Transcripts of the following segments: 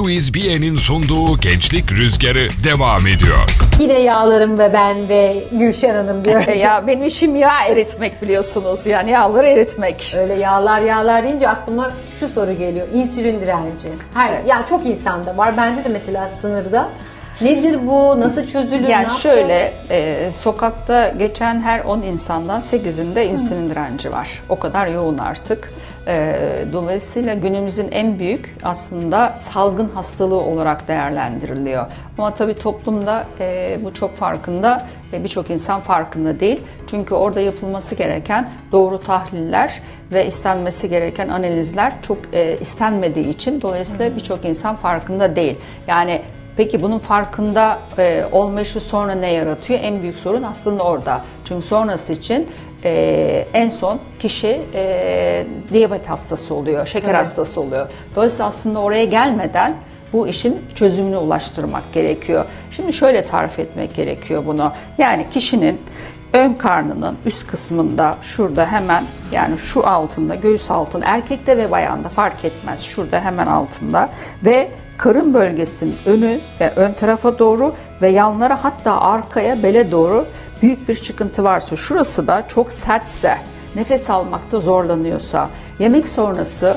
Louis Bien'in sunduğu Gençlik Rüzgarı devam ediyor. Yine yağlarım ve ben ve Gülşen Hanım diyor. Ya benim işim yağ eritmek biliyorsunuz yani yağları eritmek. Öyle yağlar yağlar deyince aklıma şu soru geliyor. İnsülin direnci. Her, Evet. Ya çok insanda var. Bende de mesela sınırda. Nedir bu? Nasıl çözülür? ne Yani yapacağız? şöyle e, sokakta geçen her 10 insandan 8'inde insülin direnci var. O kadar yoğun artık. E, dolayısıyla günümüzün en büyük aslında salgın hastalığı olarak değerlendiriliyor. Ama tabii toplumda e, bu çok farkında ve birçok insan farkında değil. Çünkü orada yapılması gereken doğru tahliller ve istenmesi gereken analizler çok e, istenmediği için dolayısıyla birçok insan farkında değil. Yani Peki bunun farkında e, olmayışı sonra ne yaratıyor? En büyük sorun aslında orada. Çünkü sonrası için e, en son kişi e, diyabet hastası oluyor, şeker Evet. hastası oluyor. Dolayısıyla aslında oraya gelmeden bu işin çözümünü ulaştırmak gerekiyor. Şimdi şöyle tarif etmek gerekiyor bunu. Yani kişinin ön karnının üst kısmında şurada hemen yani şu altında göğüs altında erkekte ve bayanda fark etmez şurada hemen altında ve karın bölgesinin önü ve ön tarafa doğru ve yanlara hatta arkaya bele doğru büyük bir çıkıntı varsa şurası da çok sertse nefes almakta zorlanıyorsa yemek sonrası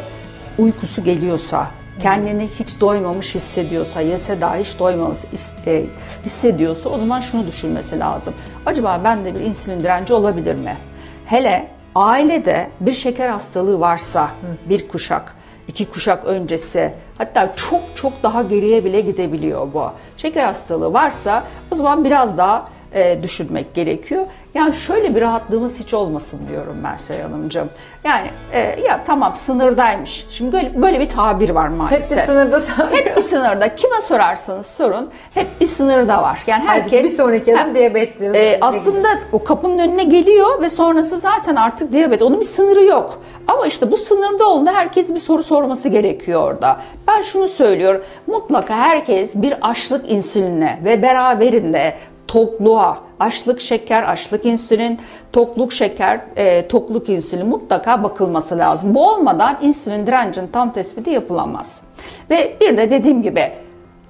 uykusu geliyorsa kendini hiç doymamış hissediyorsa, yese dahi hiç doymamış e, hissediyorsa o zaman şunu düşünmesi lazım. Acaba bende bir insülin direnci olabilir mi? Hele ailede bir şeker hastalığı varsa bir kuşak, iki kuşak öncesi hatta çok çok daha geriye bile gidebiliyor bu. Şeker hastalığı varsa o zaman biraz daha e, düşünmek gerekiyor. Yani şöyle bir rahatlığımız hiç olmasın diyorum ben Seray Hanımcığım. Yani e, ya tamam sınırdaymış. Şimdi böyle, böyle bir tabir var Hep maalesef. bir sınırda tabii. Hep bir sınırda. Kime sorarsanız sorun hep bir sınırda var. Yani Halbuki herkes bir sonraki adım diyabet e, aslında o kapının önüne geliyor ve sonrası zaten artık diyabet. Onun bir sınırı yok. Ama işte bu sınırda olduğunda herkes bir soru sorması gerekiyor orada. Ben şunu söylüyorum. Mutlaka herkes bir açlık insülinine ve beraberinde tokluğa, açlık şeker, açlık insülin, tokluk şeker, e, tokluk insülin mutlaka bakılması lazım. Bu olmadan insülin direncinin tam tespiti yapılamaz. Ve bir de dediğim gibi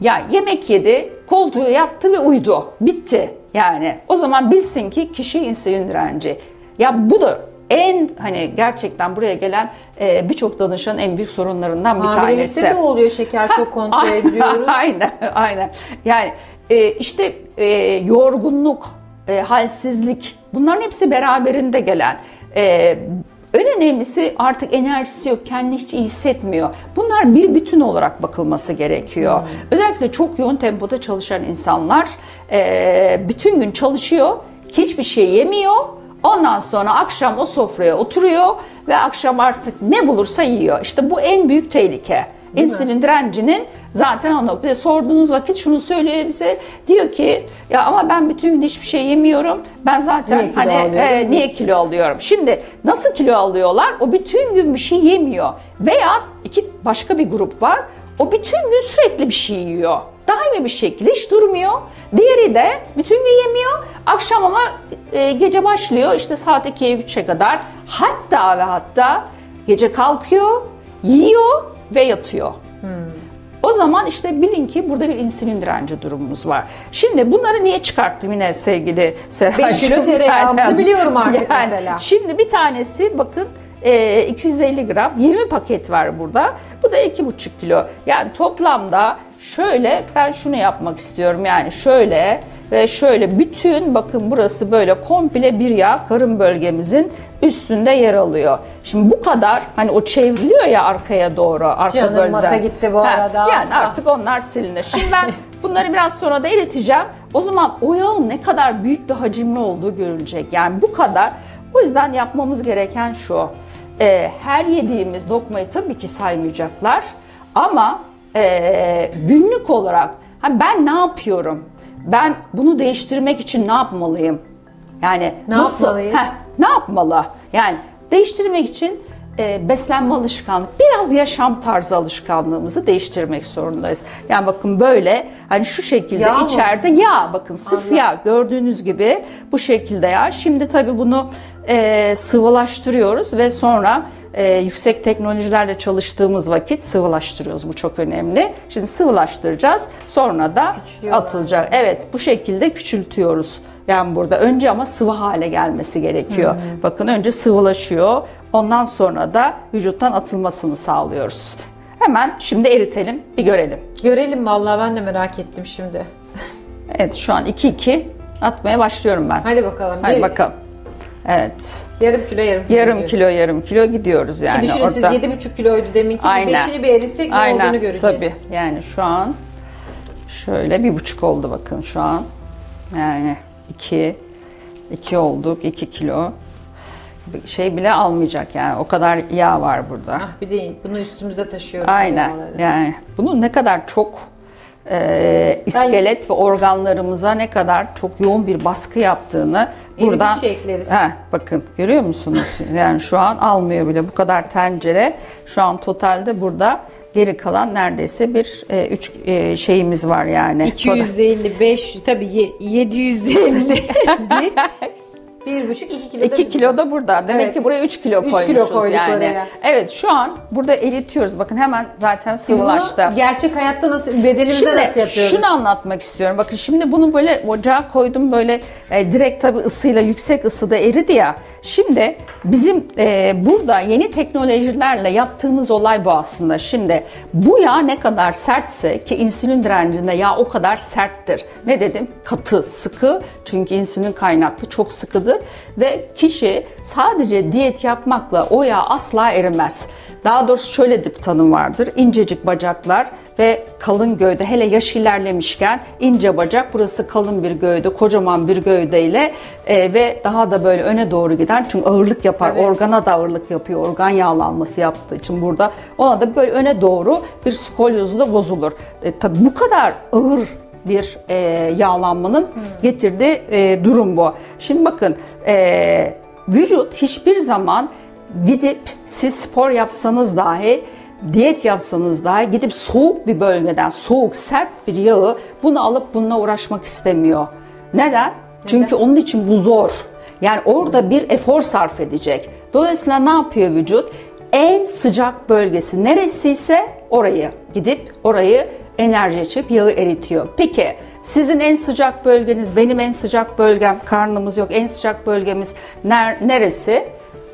ya yemek yedi, koltuğa yattı ve uyudu. Bitti. Yani o zaman bilsin ki kişi insülin direnci. Ya bu da en hani gerçekten buraya gelen e, birçok danışanın en büyük sorunlarından bir Hamilelikte tanesi. de oluyor şeker çok kontrol ediyoruz. aynen, aynen. Yani e, işte e, yorgunluk, e, halsizlik bunların hepsi beraberinde gelen. E, en önemlisi artık enerjisi yok, kendini hiç iyi hissetmiyor. Bunlar bir bütün olarak bakılması gerekiyor. Özellikle çok yoğun tempoda çalışan insanlar e, bütün gün çalışıyor, hiçbir şey yemiyor. Ondan sonra akşam o sofraya oturuyor ve akşam artık ne bulursa yiyor. İşte bu en büyük tehlike. İnsülin direncinin zaten onu bir de sorduğunuz vakit şunu söylüyor bize diyor ki ya ama ben bütün gün hiçbir şey yemiyorum. Ben zaten Niye hani alıyorum? e, niye kilo alıyorum? Şimdi nasıl kilo alıyorlar? O bütün gün bir şey yemiyor. Veya iki başka bir grup var. O bütün gün sürekli bir şey yiyor. Daimi bir şekilde hiç durmuyor. Diğeri de bütün gün yemiyor. Akşam ama e, gece başlıyor işte saat 2'ye 3'e kadar. Hatta ve hatta gece kalkıyor, yiyor ve yatıyor. O zaman işte bilin ki burada bir insülin direnci durumumuz var. Şimdi bunları niye çıkarttım yine sevgili Seraycığım? 5 kilo tereyağımızı biliyorum artık yani mesela. Şimdi bir tanesi bakın e, 250 gram 20 paket var burada. Bu da 2,5 kilo. Yani toplamda şöyle ben şunu yapmak istiyorum. Yani şöyle ve şöyle bütün bakın burası böyle komple bir yağ karın bölgemizin üstünde yer alıyor. Şimdi bu kadar hani o çevriliyor ya arkaya doğru arka Canım, bölgeden. masa gitti bu arada. Yani artık onlar silinir. Şimdi ben bunları biraz sonra da eriteceğim. O zaman o yağın ne kadar büyük bir hacimli olduğu görülecek. Yani bu kadar. O yüzden yapmamız gereken şu. Ee, her yediğimiz lokmayı tabii ki saymayacaklar. Ama ee, günlük olarak ha ben ne yapıyorum? Ben bunu değiştirmek için ne yapmalıyım? Yani Ne nasıl? yapmalıyız? Heh, ne yapmalı? Yani değiştirmek için e, beslenme alışkanlık, biraz yaşam tarzı alışkanlığımızı değiştirmek zorundayız. Yani bakın böyle hani şu şekilde Yağ mı? içeride yağ bakın Allah. yağ gördüğünüz gibi bu şekilde yağ. Şimdi tabii bunu e, sıvılaştırıyoruz ve sonra e, yüksek teknolojilerle çalıştığımız vakit sıvılaştırıyoruz. Bu çok önemli. Şimdi sıvılaştıracağız. Sonra da atılacak. Evet bu şekilde küçültüyoruz. Yani burada önce ama sıvı hale gelmesi gerekiyor. Bakın önce sıvılaşıyor. Ondan sonra da vücuttan atılmasını sağlıyoruz. Hemen şimdi eritelim, bir görelim. Görelim vallahi ben de merak ettim şimdi. Evet şu an 2-2 atmaya başlıyorum ben. Hadi bakalım. Hadi Bir- bakalım. Evet. Yarım kilo yarım kilo. Yarım gidiyor. kilo yarım kilo gidiyoruz yani Düşünün orada. siz 7,5 kiloydu deminki. Aynen. Beşini bir eritsek ne Aynen. olduğunu göreceğiz. Tabii. Yani şu an şöyle bir buçuk oldu bakın şu an. Yani iki, iki olduk, iki kilo. Bir Şey bile almayacak yani o kadar yağ var burada. Ah bir de bunu üstümüze taşıyoruz. Aynen. Yani bunun ne kadar çok e, iskelet ve organlarımıza ne kadar çok yoğun bir baskı yaptığını Eridikçe buradan ekleriz. Heh, bakın görüyor musunuz? Yani şu an almıyor bile bu kadar tencere. Şu an totalde burada geri kalan neredeyse bir e, üç e, şeyimiz var yani. 255 tabii ye- 750 bir bir buçuk iki kilo da 2 kilo da burada. Demek Evet. ki buraya 3 kilo Üç koymuşuz kilo koyduk yani. oraya. Evet şu an burada eritiyoruz. Bakın hemen zaten Biz bunu sıvılaştı. gerçek hayatta nasıl bedenimize Şimdi nasıl yapıyoruz? şunu anlatmak istiyorum. Bakın şimdi bunu böyle ocağa koydum böyle e, direkt tabi ısıyla yüksek ısıda eridi ya. Şimdi bizim e, burada yeni teknolojilerle yaptığımız olay bu aslında. Şimdi bu yağ ne kadar sertse ki insülin direncinde yağ o kadar serttir. Ne dedim? Katı, sıkı. Çünkü insülin kaynaklı çok sıkıdır ve kişi sadece diyet yapmakla o yağ asla erimez. Daha doğrusu şöyle bir tanım vardır. İncecik bacaklar ve kalın gövde hele yaş ilerlemişken ince bacak burası kalın bir gövde kocaman bir gövdeyle e, ve daha da böyle öne doğru giden çünkü ağırlık yapar Tabii. organa da ağırlık yapıyor organ yağlanması yaptığı için burada ona da böyle öne doğru bir skolyozu da bozulur. E, tabii bu kadar ağır bir e, yağlanmanın getirdiği e, durum bu. Şimdi bakın e, vücut hiçbir zaman gidip siz spor yapsanız dahi diyet yapsanız dahi gidip soğuk bir bölgeden soğuk sert bir yağı bunu alıp bununla uğraşmak istemiyor. Neden? Çünkü onun için bu zor. Yani orada bir efor sarf edecek. Dolayısıyla ne yapıyor vücut? En sıcak bölgesi neresiyse orayı gidip orayı enerji içip yağı eritiyor. Peki sizin en sıcak bölgeniz, benim en sıcak bölgem, karnımız yok, en sıcak bölgemiz ner- neresi?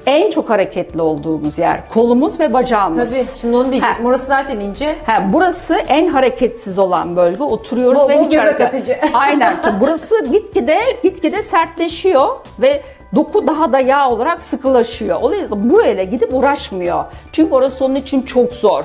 En çok hareketli olduğumuz yer kolumuz ve bacağımız. Tabii şimdi onu diyecektim. Orası zaten ince. Ha, burası en hareketsiz olan bölge. Oturuyoruz Bol ve bol hiç hareket- atıcı. Aynen. Burası gitgide gitgide sertleşiyor ve doku daha da yağ olarak sıkılaşıyor. Dolayısıyla burayla gidip uğraşmıyor. Çünkü orası onun için çok zor.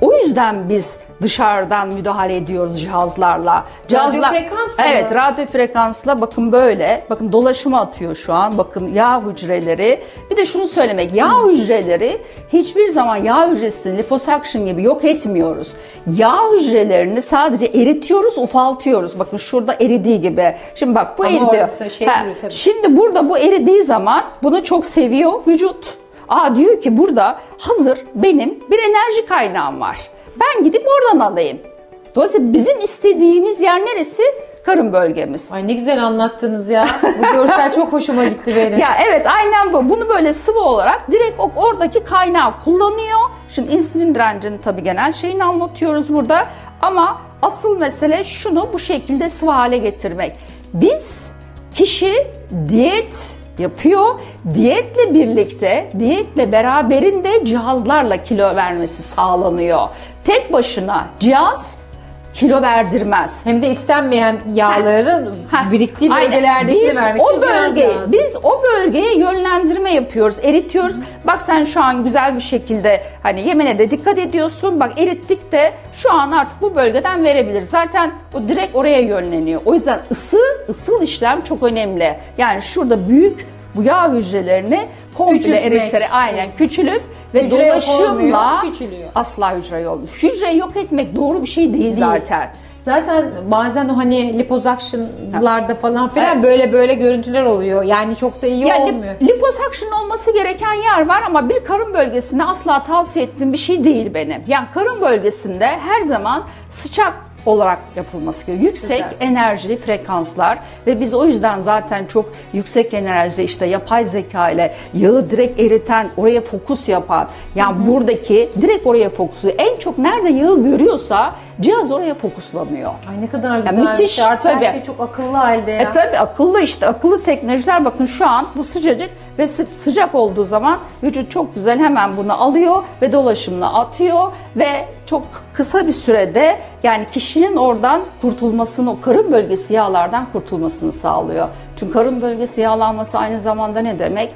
O yüzden biz dışarıdan müdahale ediyoruz cihazlarla. Cihazlar, frekansla Evet, mı? radyo frekansla bakın böyle. Bakın dolaşıma atıyor şu an. Bakın yağ hücreleri. Bir de şunu söylemek. Yağ hücreleri hiçbir zaman yağ hücresini liposuction gibi yok etmiyoruz. Yağ hücrelerini sadece eritiyoruz, ufaltıyoruz. Bakın şurada eridiği gibi. Şimdi bak bu Ama eridi. şey Ha, tabii. Şimdi burada bu eridiği zaman bunu çok seviyor vücut. Aa diyor ki burada hazır benim bir enerji kaynağım var. Ben gidip oradan alayım. Dolayısıyla bizim istediğimiz yer neresi? Karın bölgemiz. Ay ne güzel anlattınız ya. Bu görsel çok hoşuma gitti benim. Ya evet aynen bu. Bunu böyle sıvı olarak direkt oradaki kaynağı kullanıyor. Şimdi insülin direncinin tabii genel şeyini anlatıyoruz burada. Ama asıl mesele şunu bu şekilde sıvı hale getirmek. Biz kişi diyet yapıyor. Diyetle birlikte, diyetle beraberinde cihazlarla kilo vermesi sağlanıyor. Tek başına cihaz kilo verdirmez. Hem de istenmeyen yağları Heh, biriktiği aynen. bölgelerdekini biz vermek o için lazım. biz o bölgeye yönlendirme yapıyoruz, eritiyoruz. Bak sen şu an güzel bir şekilde hani yemene de dikkat ediyorsun. Bak erittik de şu an artık bu bölgeden verebilir. Zaten o direkt oraya yönleniyor. O yüzden ısı, ısıl işlem çok önemli. Yani şurada büyük bu yağ hücrelerini komple Küçültmek. eritere aynen küçülüp ve Hücre dolaşımla küçülüyor. asla hücre yok. Hücre yok etmek doğru bir şey değil, zaten. Zaten bazen o hani liposuction'larda falan filan Evet. böyle böyle görüntüler oluyor. Yani çok da iyi Yani olmuyor. liposuction olması gereken yer var ama bir karın bölgesinde asla tavsiye ettiğim bir şey değil benim. Yani karın bölgesinde her zaman sıcak olarak yapılması gerekiyor. Yüksek Güzel. enerjili frekanslar ve biz o yüzden zaten çok yüksek enerjide işte yapay zeka ile yağı direkt eriten, oraya fokus yapan, yani buradaki direkt oraya fokusu. En çok nerede yağı görüyorsa cihaz oraya fokuslanıyor. Ay ne kadar güzel. müthiş, Artık tabii. her şey çok akıllı halde ya. E tabi akıllı işte akıllı teknolojiler bakın şu an bu sıcacık ve sı- sıcak olduğu zaman vücut çok güzel hemen bunu alıyor ve dolaşımına atıyor ve çok kısa bir sürede yani kişinin oradan kurtulmasını, o karın bölgesi yağlardan kurtulmasını sağlıyor. Çünkü karın bölgesi yağlanması aynı zamanda ne demek?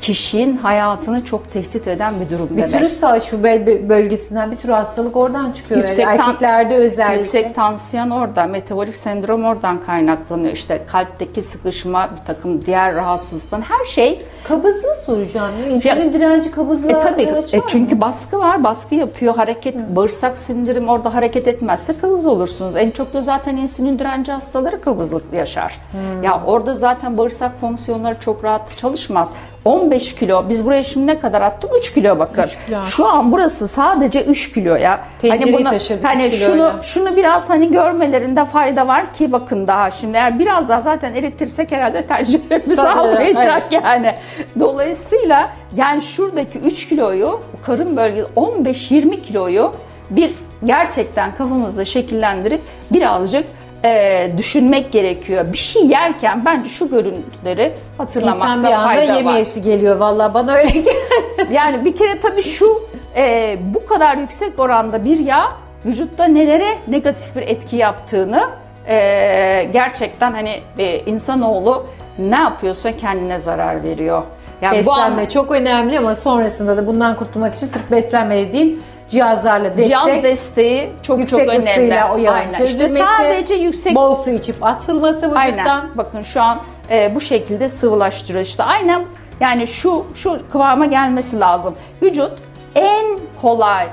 Kişinin hayatını çok tehdit eden bir durum bir demek. sürü sağ şu bölgesinden bir sürü hastalık oradan çıkıyor. Yüksek Yani erkeklerde özellikle. Yüksek tansiyon orada, metabolik sendrom oradan kaynaklanıyor. İşte kalpteki sıkışma, bir takım diğer rahatsızlıklar, her şey. Kabızlığı soracağım. İnsülin direnci kabızlığa E tabii, e, açar mı? çünkü baskı var, baskı yapıyor, hareket, bağırsak sindirim orada hareket etmezse kabız olursunuz. En çok da zaten insülin direnci hastaları kabızlık yaşar. Ya orada zaten bağırsak fonksiyonları çok rahat çalışmaz. 15 kilo, biz buraya şimdi ne kadar attık? 3 kilo bakın. Üç kilo. Şu an burası sadece 3 kilo ya. Tencereyi taşırdık hani üç şunu kiloyla. şunu biraz hani görmelerinde fayda var ki bakın daha şimdi eğer biraz daha zaten eritirsek herhalde tenceremiz almayacak yani. Dolayısıyla yani şuradaki 3 kiloyu karın bölgesi 15-20 kiloyu bir gerçekten kafamızda şekillendirip birazcık e, düşünmek gerekiyor. Bir şey yerken bence şu görüntüleri hatırlamakta İnsan bir anda fayda var. yemeyesi geliyor vallahi bana öyle geliyor. Yani bir kere tabii şu e, bu kadar yüksek oranda bir yağ vücutta nelere negatif bir etki yaptığını e, gerçekten hani e, insanoğlu ne yapıyorsa kendine zarar veriyor. Yani bu beslenme an, çok önemli ama sonrasında da bundan kurtulmak için sırf beslenme değil cihazlarla destek, cihaz desteği çok yüksek çok önemli. o yağın Aynen. İşte çözülmesi, sadece yüksek bol su içip atılması vücuttan. Aynen. Bakın şu an e, bu şekilde sıvılaştırıyor. İşte aynen yani şu şu kıvama gelmesi lazım. Vücut en kolay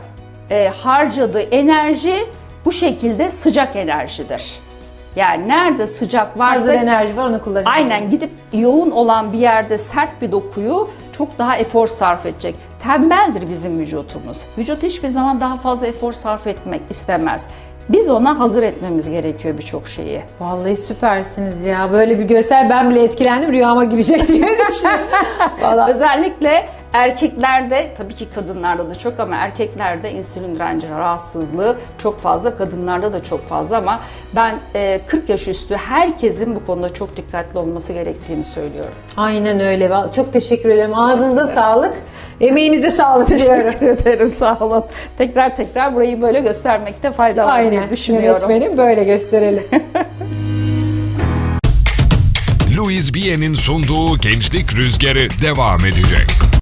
e, harcadığı enerji bu şekilde sıcak enerjidir. Yani nerede sıcak varsa Hazır enerji var onu kullanıyor. Aynen gidip yoğun olan bir yerde sert bir dokuyu çok daha efor sarf edecek. Tembeldir bizim vücutumuz. Vücut hiçbir zaman daha fazla efor sarf etmek istemez. Biz ona hazır etmemiz gerekiyor birçok şeyi. Vallahi süpersiniz ya. Böyle bir görsel ben bile etkilendim rüyama girecek diye düşünüyorum. Özellikle erkeklerde tabii ki kadınlarda da çok ama erkeklerde insülin direnci rahatsızlığı çok fazla kadınlarda da çok fazla ama ben e, 40 yaş üstü herkesin bu konuda çok dikkatli olması gerektiğini söylüyorum. Aynen öyle. Çok teşekkür ederim. Ağzınıza sağlık. Emeğinize sağlık diyorum. Teşekkür ederim sağ olun. Tekrar tekrar burayı böyle göstermekte fayda var diye Aynen. düşünüyorum. Yönetmenim böyle gösterelim. Louis Bien'in sunduğu Gençlik Rüzgarı devam edecek.